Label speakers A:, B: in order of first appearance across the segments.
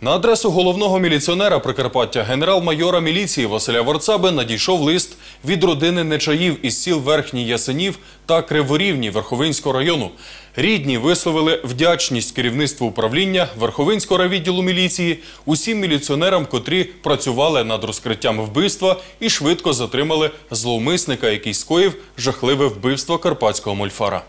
A: На адресу головного міліціонера Прикарпаття генерал-майора міліції Василя Ворцаби надійшов лист від родини Нечаїв із сіл Верхній Ясенів та Криворівні Верховинського району. Рідні висловили вдячність керівництву управління Верховинського райвідділу міліції, усім міліціонерам, котрі працювали над розкриттям вбивства і швидко затримали зловмисника, який скоїв жахливе вбивство карпатського мольфара.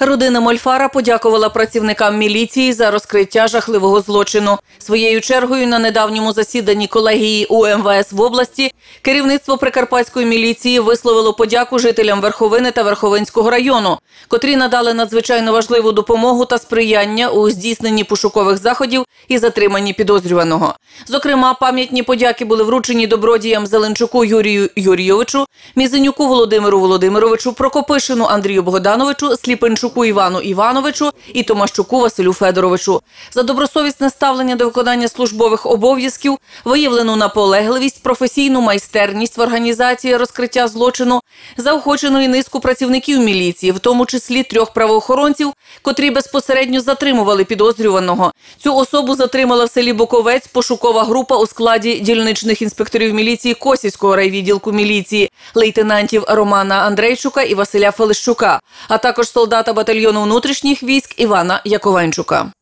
B: Родина Мольфара подякувала працівникам міліції за розкриття жахливого злочину. Своєю чергою на недавньому засіданні колегії УМВС в області керівництво Прикарпатської міліції висловило подяку жителям Верховини та Верховинського району, котрі надали надзвичайно важливу допомогу та сприяння у здійсненні пошукових заходів і затриманні підозрюваного. Зокрема, пам'ятні подяки були вручені добродіям Зеленчуку Юрію Юрійовичу, Мізенюку Володимиру Володимировичу, Прокопишину Андрію Богдановичу, Сліпенчуку Івану Івановичу і Томащуку Василю Федоровичу. За добросовісне ставлення до виконання службових обов'язків, виявлену наполегливість, професійну майстерність в організації розкриття злочину, заохочено і низку працівників міліції, в тому числі трьох правоохоронців, котрі безпосередньо затримували підозрюваного. Цю особу затримала в селі Буковець пошукова група у складі дільничних інспекторів міліції Косівського райвідділку міліції, лейтенантів Романа Андрейчука і Василя Фелищука, а також солдата батальйону внутрішніх військ Івана Яковенчука.